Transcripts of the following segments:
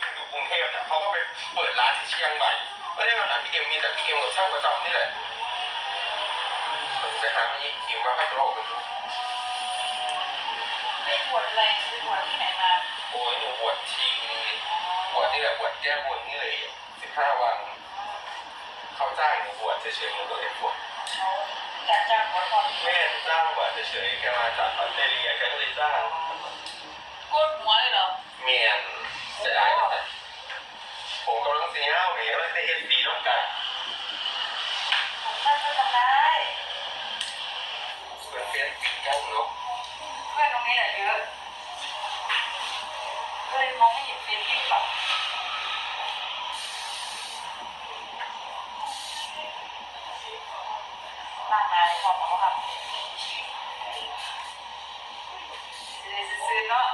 อยู่กรุงเทพเนี่ยเขาก็ไปเปิดร้านที่เชียงใหม่ไม่ได้มาหาพี่เกมมีแต่พี่เกมกับช่างประจำนี่แหละมันจะหาพี่เกมมาให้โลกมันดูไม่ปวดอะไรไปปวดที่ไหนมาโอ้ยหนูปวดทีปวดนี่แหละปวดแก้บนนี่เลยสิบห้าวันเขาจ้างหนูปวดเฉยๆหนูก็เลยปวดเขาจัดจ้างปวดคอแม่จ้างปวดเฉยๆแกมาจากออสเตรเลียแกก็เลยจ้างโกนหัวเลยเหรอ เห็นสีน้องกันผมท่านก็ทำได้เป็นเฟียนปีกันเนาะเพื่อนตรงนี้แหละเยอะก็เลยมองไม่เห็นเป็นที่หรอกร่างกายความหมายว่าแบบซื้อๆเนาะ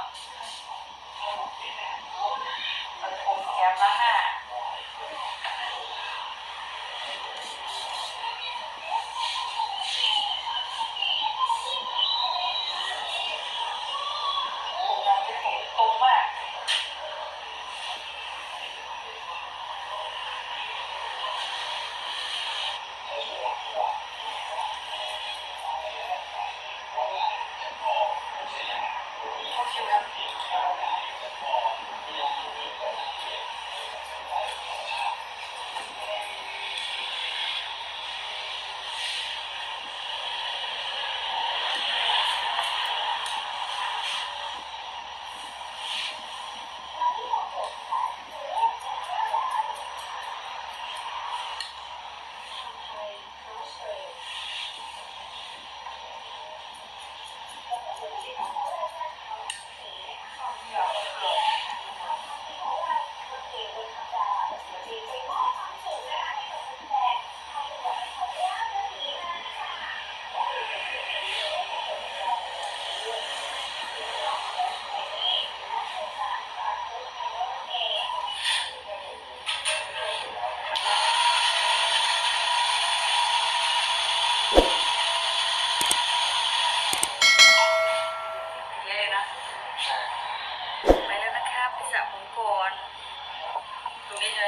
ของก่อน ตรงนี้ใช่ไหม